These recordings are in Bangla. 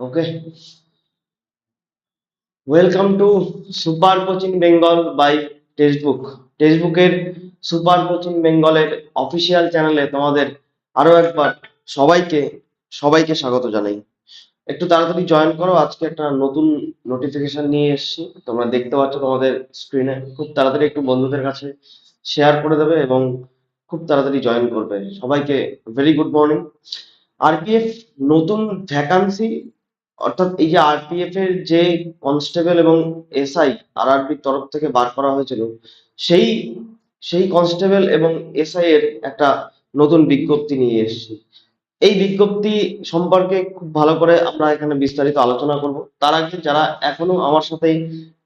Okay welcome to super coaching Bengal by textbook টেক্সটবুকের super coaching বেঙ্গলের অফিসিয়াল চ্যানেলে তোমাদের আরও একবার সবাইকে সবাইকে স্বাগত জানাই। একটু তাড়াতাড়ি জয়েন করো, আজকে একটা নতুন নোটিফিকেশন নিয়ে এসেছি। তোমরা দেখতে পাচ্ছ তোমাদের স্ক্রিনে খুব তাড়াতাড়ি একটু বন্ধুদের কাছে শেয়ার করে দেবে এবং খুব তাড়াতাড়ি জয়েন করবে। সবাইকে ভেরি গুড মর্নিং আরপিএফ নতুন ভ্যাকান্সি অর্থাৎ এই যে আরপিএফ এর যে কনস্টেবল এবং এসআই আরআরবির তরফ থেকে বার করা হয়েছিল, সেই সেই কনস্টেবল এবং এসআই এর একটা নতুন বিজ্ঞপ্তি নিয়ে এসেছি। এই বিজ্ঞপ্তি সম্পর্কে খুব ভালো করে আমরা এখানে বিস্তারিত আলোচনা করব। তার আগে যারা এখনও আমার সাথে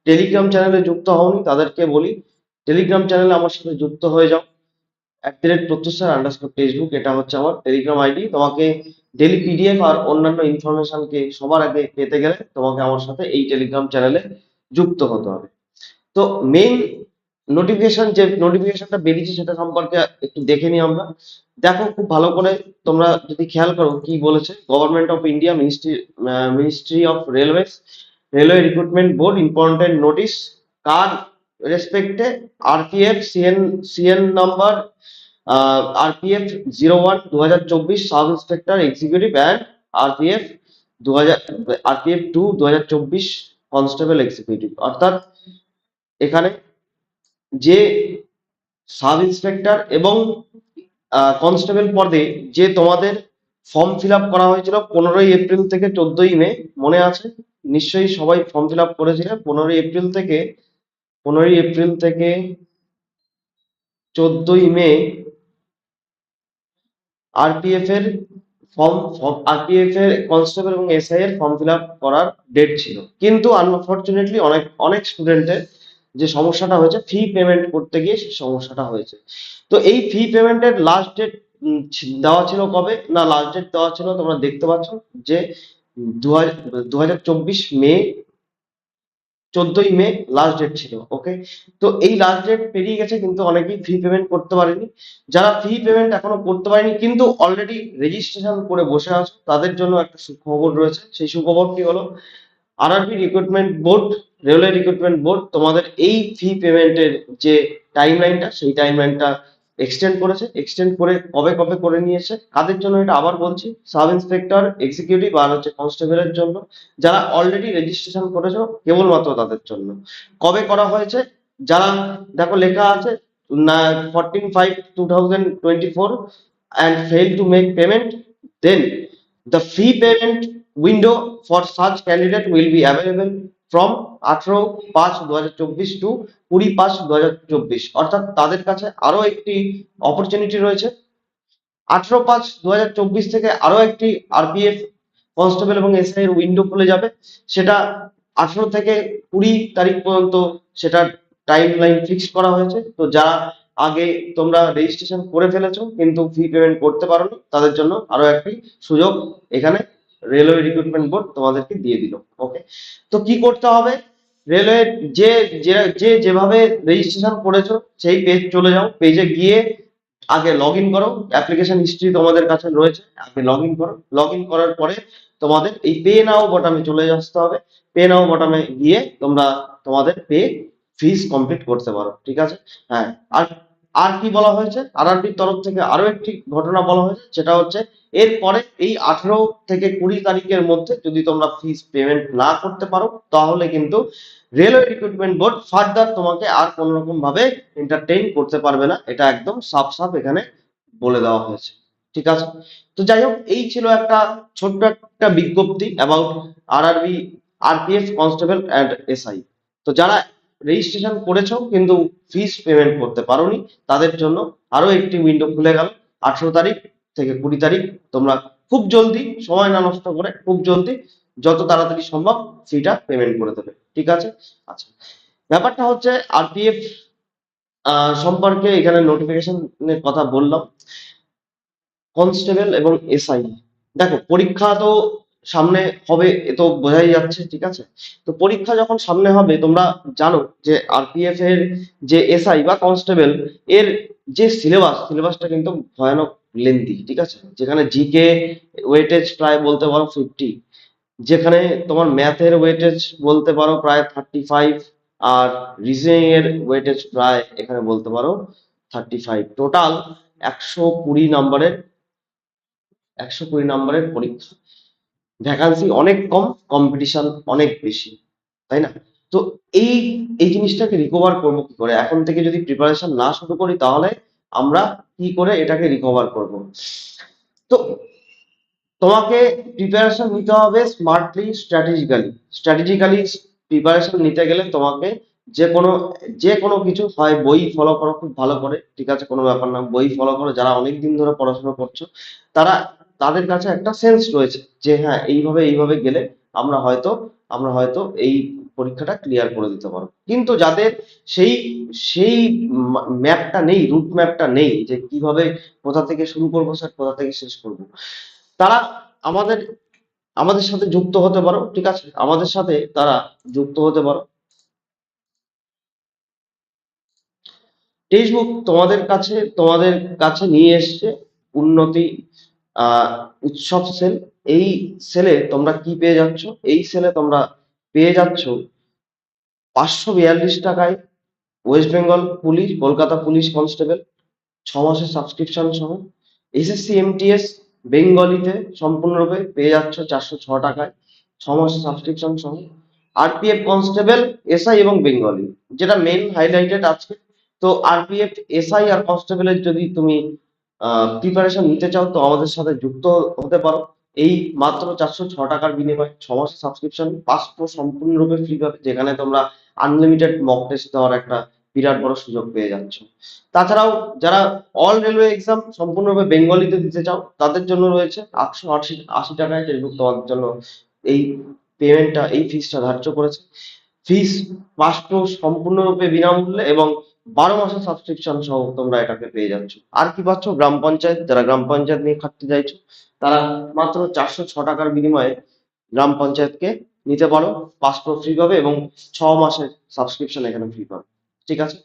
টেলিগ্রাম চ্যানেলে যুক্ত হওনি, তাদেরকে বলি, টেলিগ্রাম চ্যানেলে আমার সাথে যুক্ত হয়ে যাও। অ্যাট দি রেট প্রত্যুষার আন্ডারস্কোর ফেসবুক এটা হচ্ছে আমার টেলিগ্রাম আইডি। তোমাকে ডেলি পিডিএফ আর অন্যান্য ইনফরমেশনকে সবার আগে পেতে গেলে তোমাকে আমার সাথে এই টেলিগ্রাম চ্যানেলে যুক্ত হতে হবে। তো মেইন নোটিফিকেশন যে নোটিফিকেশনটা বেরিয়েছে সেটা সম্পর্কে একটু দেখে নিই আমরা। দেখো, খুব ভালো করে তোমরা যদি খেয়াল করো কি বলেছে government of India ministry ministry of railways railway recruitment board important notice car রেসপেক্টে RPF CEN CEN number RPF zero one দু হাজার চব্বিশ sub inspector executive and RPF দু হাজার আরপিএফ টু দু হাজার চব্বিশ কনস্টেবল এক্সিকিউটিভ অর্থাৎ এখানে যে সাব ইন্সপেক্টর এবং কনস্টেবল পদে যে তোমাদের ফর্ম ফিল করা হয়েছিল পনেরোই এপ্রিল থেকে চোদ্দই মে, মনে আছে? নিশ্চয়ই সবাই ফর্ম ফিল আপ করেছিলে পনেরোই এপ্রিল থেকে, পনেরোই এপ্রিল থেকে চোদ্দই মে আরপিএফ এর ফর্ম আরপিএফ এর কনস্টেবল এবং এসআই এর ফর্ম ফিল আপ করার ডেট ছিল। কিন্তু আনফর্চুনেটলি অনেক অনেক স্টুডেন্টের যে সমস্যাটা হয়েছে ফি পেমেন্ট করতে গিয়ে সেই সমস্যাটা হয়েছে। তো এই ফি পেমেন্টের লাস্ট ডেট দেওয়া ছিল কবে? না লাস্ট ডেট দেওয়া ছিল, তোমরা দেখতে পাচ্ছ যে দু হাজার চব্বিশ মে, চোদ্দই মে লাস্ট ডেট ছিল ওকে তো এই লাস্ট ডেট পেরিয়ে গেছে, কিন্তু অনেকেই ফি পেমেন্ট করতে পারেনি। যারা ফি পেমেন্ট এখনও করতে পারেনি, কিন্তু অলরেডি রেজিস্ট্রেশন করে বসে আছে, তাদের জন্য একটা সুখবর রয়েছে। সেই সুখবরটি হলো? RRB recruitment board railway recruitment board তোমাদের এই ফি পেমেন্টের যে টাইম লাইনটা সেই টাইম লাইনটা এক্সটেন্ড করেছে। এক্সটেন্ড করে কবে কবে করে নিয়েছে, কাদের জন্য এটা আবার বলছি সাব ইন্সপেক্টর এক্সিকিউটিভ আর হচ্ছে কনস্টেবলের জন্য, যারা অলরেডি রেজিস্ট্রেশন করেছ কেবলমাত্র তাদের জন্য। কবে করা হয়েছে, যারা দেখো লেখা আছে fourteen five two thousand twenty four and fail to make payment then the fee payment window for such candidate will be available from আঠারো পাঁচ দু টু কুড়ি পাঁচ দু অর্থাৎ তাদের কাছে আরও একটি অপরচুনিটি রয়েছে। আঠারো পাঁচ দু হাজার চব্বিশ থেকে আরও একটি আরপিএফ কনস্টেবল এবং এসআই এর উইন্ডো খুলে যাবে। সেটা আঠারো থেকে কুড়ি তারিখ পর্যন্ত সেটা টাইম লাইন ফিক্স করা হয়েছে। তো যারা আগে তোমরা রেজিস্ট্রেশন করে ফেলেছো, কিন্তু ফি পেমেন্ট করতে পারোনি, তাদের জন্য আরও একটি সুযোগ এখানে রেলওয়ে রিক্রুটমেন্ট বোর্ড তোমাদেরকে দিয়ে দিল ওকে তো কি করতে হবে? রেলওয়ে যে, যে- যেভাবে রেজিস্ট্রেশন করেছ, সেই পেজ চলে যাও। পেজে গিয়ে আগে লগ ইন করো। অ্যাপ্লিকেশন হিস্ট্রি তোমাদের কাছে রয়েছে, আগে লগ ইন করো। লগ ইন করার পরে তোমাদের এই পে নাও বটামে চলে আসতে হবে। পে নাও বটামে গিয়ে তোমরা তোমাদের পে ফিস কমপ্লিট করতে পারো, ঠিক আছে? হ্যাঁ আর আর কি বলা হয়েছে? আরআরবির তরফ থেকে আরও একটি ঘটনা বলা হয়েছে, সেটা হচ্ছে এরপরে এই আঠেরো থেকে কুড়ি তারিখের মধ্যে যদি তোমরা ফিস পেমেন্ট না করতে পারো, তাহলে কিন্তু রেলওয়ে রিক্রুটমেন্ট বোর্ড ফার্দার তোমাকে আর কোনো রকম ভাবে এন্টারটেইন করতে পারবে না। এটা একদম সাফ সাফ এখানে বলে দেওয়া হয়েছে। ঠিক আছে? তো যাই হোক, এই ছিল একটা ছোট্ট একটা বিজ্ঞপ্তি about RRB RPF constable and SI তো যারা রেজিস্ট্রেশন করেছ, কিন্তু ফিস পেমেন্ট করতে পারোনি। তাদের জন্য আরও একটি উইন্ডো খুলে গেল। আঠেরো তারিখ থেকে কুড়ি তারিখ তোমরা খুব জলদি, সময় না নষ্ট করে খুব জলদি যত তাড়াতাড়ি সম্ভব ফিটা পেমেন্ট করে দেবে। ঠিক আছে? আচ্ছা। ব্যাপারটা হচ্ছে আরপিএফ সম্পর্কে এখানে নোটিফিকেশনের কথা বললাম। কনস্টেবল এবং এসআই দেখো, পরীক্ষা তো সামনে হবে এ তো বোঝাই যাচ্ছে, ঠিক আছে? তো পরীক্ষা যখন সামনে হবে, তোমরা জানো যে আরপিএফ এর যে এসআই বা কনস্টেবল এর যে সিলেবাস সিলেবাসটা কিন্তু ভয়ানক লেন্দি ঠিক আছে? যেখানে জিকে ওয়েটেজ প্রায় বলতে পারো ফিফটি যেখানে তোমার ম্যাথের ওয়েটেজ বলতে পারো প্রায় থার্টি ফাইভ আর রিজনিং এর ওয়েটেজ প্রায় এখানে বলতে পারো থার্টি ফাইভ টোটাল একশো কুড়ি নাম্বারের একশো কুড়ি নাম্বারের পরীক্ষা। ভ্যাকান্সি অনেক কম কম্পিটিশন অনেক বেশি, তাই না? তো এই এই জিনিসটাকে রিকভার করব কি করে? এখন থেকে যদি প্রিপারেশন না শুরু করি তাহলে আমরা কি করে এটাকে রিকভার করব? তো তোমাকে প্রিপারেশন নিতে হবে স্মার্টলি স্ট্র্যাটেজিক্যালি স্ট্র্যাটেজিক্যালি প্রিপারেশন নিতে গেলে তোমাকে যে কোনো যে কোনো কিছু হয়, বই ফলো করো, খুব ভালো করে, ঠিক আছে? কোনো ব্যাপার না। বই ফলো করো, যারা অনেক দিন ধরে পড়াশোনা করছ, তারা তাদের কাছে একটা সেন্স রয়েছে যে হ্যাঁ এইভাবে এইভাবে গেলে আমরা হয়তো আমরা হয়তো এই পরীক্ষাটা ক্লিয়ার করে দিতে পারব। কিন্তু যাদের সেই সেই ম্যাপটা নেই রুট ম্যাপটা নেই যে কীভাবে কোথা থেকে শুরু করব স্যার কোথা থেকে শেষ করব, তারা আমাদের আমাদের সাথে যুক্ত হতে পারো, ঠিক আছে? আমাদের সাথে তারা যুক্ত হতে পারো। টেক্সট বুক তোমাদের কাছে তোমাদের কাছে নিয়ে এসছে উন্নতি উৎসব সেল, এই সেলে তোমরা কি পেয়ে যাচ্ছ? এই সেলে তোমরা পেয়ে যাচ্ছ পাঁচশো বিয়াল্লিশ টাকায় West Bengal police, Kolkata police constable, ছ মাসের সাবস্ক্রিপশন সহ এসএসসি, এমটিএস, বেঙ্গলিতে সম্পূর্ণরূপে পেয়ে যাচ্ছ চারশো ছ টাকায় ছ মাসের সাবস্ক্রিপশন সহ। আরপিএফ কনস্টেবল, এসআই এবং বেঙ্গলি, যেটা মেন হাইলাইটেড আজকে। তো আরপিএফ, এসআই আর কনস্টেবলের যদি তুমি প্রিপারেশন নিতে চাও তো আমাদের সাথে যুক্ত হতে পারো। এই মাত্র চারশো ছ টাকার বিনিময়ে ছ মাসের সাবস্ক্রিপশন পাসপোর্ট সম্পূর্ণরূপে ফ্রি পাবে, যেখানে তোমরা আনলিমিটেড মক টেস্ট দেওয়ার একটা বিরাট বড় সুযোগ পেয়ে যাচ্ছ। তাছাড়াও যারা অল রেলওয়ে এক্সাম সম্পূর্ণরূপে বেঙ্গলিতে দিতে চাও, তাদের জন্য রয়েছে আটশো আশি আশি টাকায় টেক্সটবুক তোমাদের জন্য এই পেমেন্টটা এই ফিসটা ধার্য করেছে। ফিস পাসপোর্ট সম্পূর্ণরূপে বিনামূল্যে এবং বারো মাসের সাবস্ক্রিপশন সহ তোমরা এটাকে পেয়ে যাচ্ছ। আর কি পাচ্ছ? গ্রাম পঞ্চায়েত, যারা গ্রাম পঞ্চায়েত নিয়ে খাটতে চাইছো, তারা মাত্র চারশো ছ টাকার বিনিময়ে গ্রাম পঞ্চায়েতকে নিতে পারো। পাসপোর্ট ফ্রি পাবে এবং ছ মাসের সাবস্ক্রিপশন এখানে ফ্রি পাবে। ঠিক আছে?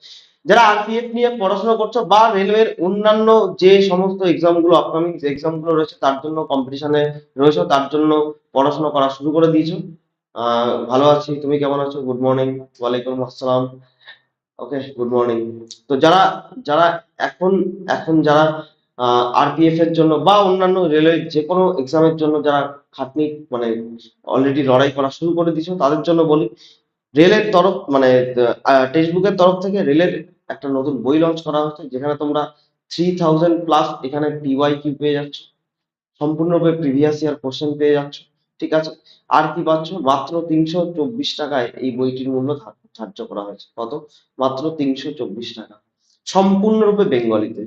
যারা আরপিএফ নিয়ে পড়াশোনা করছ বা রেলওয়ের অন্যান্য যে সমস্ত এক্সামগুলো আপকামিং এক্সামগুলো রয়েছে, তার জন্য কম্পিটিশনে রয়েছে, তার জন্য পড়াশোনা করা শুরু করে দিয়েছ। আহ, ভালো আছি। তুমি কেমন আছো? গুড মর্নিং ওয়ালাইকুম আসসালাম। ওকে গুড মর্নিং তো যারা যারা এখন এখন যারা আরপিএফ এর জন্য বা অন্যান্য রেলওয়ে যে কোনো এক্সামের জন্য যারা খাটনি মানে অলরেডি লড়াই করা শুরু করে দিয়েছ, তাদের জন্য বলি, রেলের তরফ মানে টেক্সট বুকের তরফ থেকে রেলের একটা নতুন বই লঞ্চ করা হচ্ছে, যেখানে তোমরা থ্রি থাউজেন্ড প্লাস এখানে পিওয়াই কিউ পেয়ে যাচ্ছ, সম্পূর্ণরূপে প্রিভিয়াস ইয়ার কোশ্চেন পেয়ে যাচ্ছ, ঠিক আছে? আর কি পাচ্ছ? মাত্র তিনশো চব্বিশ টাকায় এই বইটির মূল্য ধার- ধার্য করা হয়েছে। কত? মাত্র তিনশো চব্বিশ টাকা। সম্পূর্ণরূপে বেঙ্গলিতে।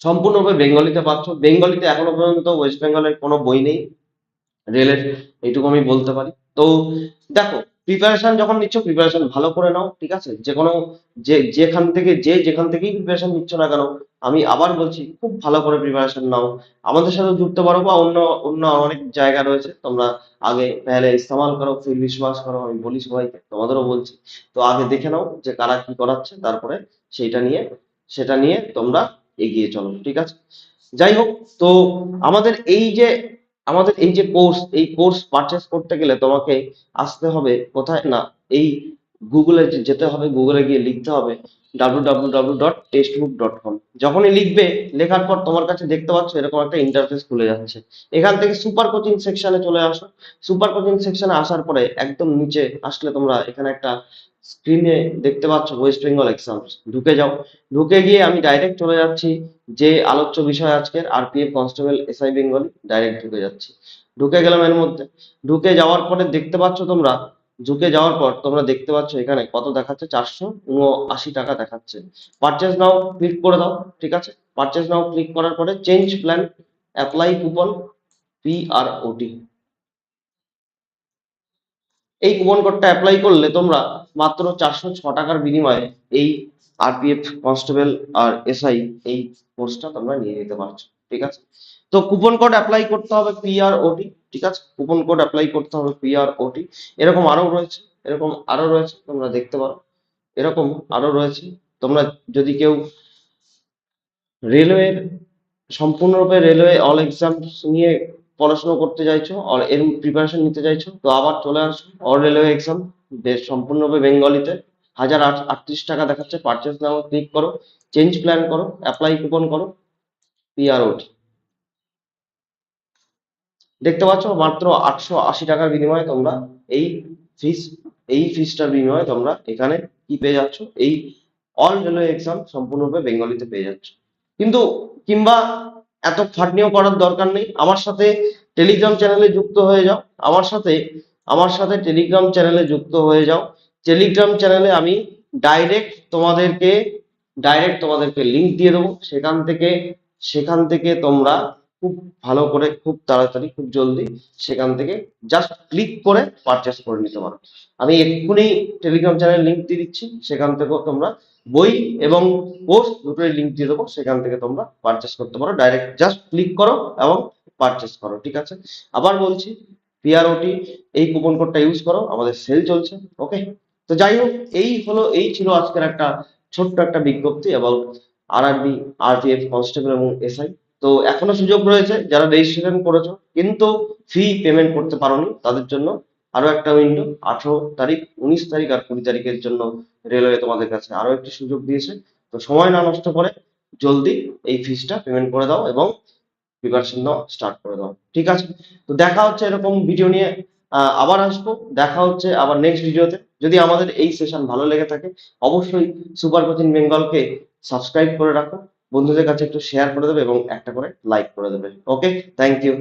সম্পূর্ণরূপে বেঙ্গলিতে পাচ্ছ। বেঙ্গলিতে এখনও পর্যন্ত ওয়েস্ট বেঙ্গলের কোনো বই নেই। রেলের, এইটুকু আমি বলতে পারি। তো দেখো প্রিপারেশন যখন নিচ্ছ প্রিপারেশন ভালো করে নাও, ঠিক আছে? যে কোনো যে, যেখান থেকে, যে যেখান থেকেই প্রিপারেশন নিচ্ছ না কেন, আমি আবার বলছি, খুব ভালো করে প্রিপারেশন নাও। আমাদের সাথে যুক্ত পারো বা অন্য অন্য অনেক জায়গা রয়েছে, তোমরা আগে পেহলে ইস্তেমাল করো ফির বিশ্বাস করো, আমি বলি সবাইকে, তোমাদেরও বলছি। তো আগে দেখে নাও যে কারা কি করাচ্ছে, তারপরে সেইটা নিয়ে, সেটা নিয়ে তোমরা এগিয়ে চলো, ঠিক আছে? যাই হোক, তো আমাদের এই যে আমাদের এই যে কোর্স এই কোর্স পারচেস করতে গেলে তোমাকে আসতে হবে কোথায় না, এই গুগলে যেতে হবে গুগলে গিয়ে লিখতে হবে। কম যখনই লিখবে, লেখার পর তোমার কাছে দেখতে পাচ্ছ এরকম একটা ইন্টারফেস খুলে যাচ্ছে। এখান থেকে সুপার কোচিং সেকশনে চলে আসো। সুপার কোচিং সেকশনে আসার পরে একদম নিচে আসলে তোমরা এখানে একটা স্ক্রিনে দেখতে পাচ্ছ ওয়েস্ট বেঙ্গল এক্সাম ঢুকে যাও। ঢুকে গিয়ে আমি ডাইরেক্ট চলে যাচ্ছি যে আলোচ্য বিষয় আজকের RPF constable SI Bengali direct ঢুকে যাচ্ছি। ঢুকে গেলাম এর মধ্যে। ঢুকে যাওয়ার পরে দেখতে পাচ্ছ তোমরা ঢুকে যাওয়ার পর তোমরা দেখতে পাচ্ছ এখানে কত দেখাচ্ছে? চারশো উনআশি টাকা দেখাচ্ছে। পারচেজ নাও ক্লিক করে দাও, ঠিক আছে? পারচেজ নাও ক্লিক করার পরে change plan apply coupon P R O T এই কুপন কোডটা অ্যাপ্লাই করলে তোমরা মাত্র চারশো ছ টাকার বিনিময়ে এই আরপিএফ কনস্টেবল আর এসআই এই কোর্সটা তোমরা নিয়ে নিতে পারছ। ঠিক আছে? তো কুপন কোড অ্যাপ্লাই করতে হবে পিআর ওটি ঠিক আছে? কুপন কোড অ্যাপ্লাই করতে হবে পিআর ওটি এরকম আরও রয়েছে, এরকম আরও রয়েছে, তোমরা দেখতে পারো। এরকম আরও রয়েছে। তোমরা যদি কেউ রেলওয়ের, সম্পূর্ণরূপে রেলওয়ে অল এক্সাম নিয়ে পড়াশোনা করতে চাইছো অল এর প্রিপারেশন নিতে চাইছো, তো আবার চলে আসো। অল রেলওয়ে এক্সাম সম্পূর্ণরূপে বেঙ্গলিতে। হাজার আট, আটত্রিশ টাকা দেখাচ্ছে পারচেস নাও ক্লিক করো চেঞ্জ প্ল্যান করো অ্যাপ্লাই কুপন করো। পিআরওটি দেখতে পাচ্ছ, মাত্র আটশো আশি টাকার বিনিময়ে তোমরা এই ফিস, এই ফিসটার বিনিময়ে তোমরা এখানে কি পেয়ে যাচ্ছ? এই অল রেলওয়ে এক্সাম সম্পূর্ণরূপে বেঙ্গলিতে পেয়ে যাচ্ছ। কিন্তু কিংবা এত খাটনিও করার দরকার নেই। আমার সাথে টেলিগ্রাম চ্যানেলে যুক্ত হয়ে যাও। আমার সাথে আমার সাথে টেলিগ্রাম চ্যানেলে যুক্ত হয়ে যাও। টেলিগ্রাম চ্যানেলে আমি ডাইরেক্ট তোমাদেরকে ডাইরেক্ট তোমাদেরকে লিংক দিয়ে দেবো। সেখান থেকে সেখান থেকে তোমরা খুব ভালো করে, খুব তাড়াতাড়ি, খুব জলদি সেখান থেকে জাস্ট ক্লিক করে পারচেস করে নিতে পারো। আমি এক্ষুনি টেলিগ্রাম চ্যানেল লিঙ্ক দিয়ে দিচ্ছি, সেখান থেকেও তোমরা বই এবং কোর্স দুটোই লিঙ্ক দিয়ে দেবো, সেখান থেকে তোমরা পারচেস করতে পারো। ডাইরেক্ট জাস্ট ক্লিক করো এবং পারচেস করো, ঠিক আছে? আবার বলছি পিআরওটি এই কুপন কোডটা ইউজ করো, আমাদের সেল চলছে ওকে তো যাই হোক, এই হলো, এই ছিল আজকের একটা ছোট্ট একটা বিজ্ঞপ্তি এবং আরআরবি আরপিএফ কনস্টেবল এবং এসআই তো এখনও সুযোগ রয়েছে যারা রেজিস্ট্রেশন করেছ, কিন্তু ফি পেমেন্ট করতে পারোনি তাদের জন্য। আরও একটা উইন্ডো আঠারো তারিখ, উনিশ তারিখ আর কুড়ি তারিখের জন্য রেলওয়ে তোমাদের কাছে আরও একটি সুযোগ দিয়েছে। তো সময় না নষ্ট করে জলদি এই ফিসটা পেমেন্ট করে দাও এবং প্রিপারেশন দাও স্টার্ট করে দাও। ঠিক আছে? তো দেখা হচ্ছে এরকম ভিডিও নিয়ে। আবার আসব, দেখা হচ্ছে আবার নেক্সট ভিডিওতে যদি আমাদের এই সেশন ভালো লেগে থাকে, অবশ্যই সুপার কোচিং বেঙ্গলকে সাবস্ক্রাইব করে রাখো। বন্ধুদের কাছে একটু শেয়ার করে দেবে এবং একটা করে লাইক করে দেবে। Okay thank you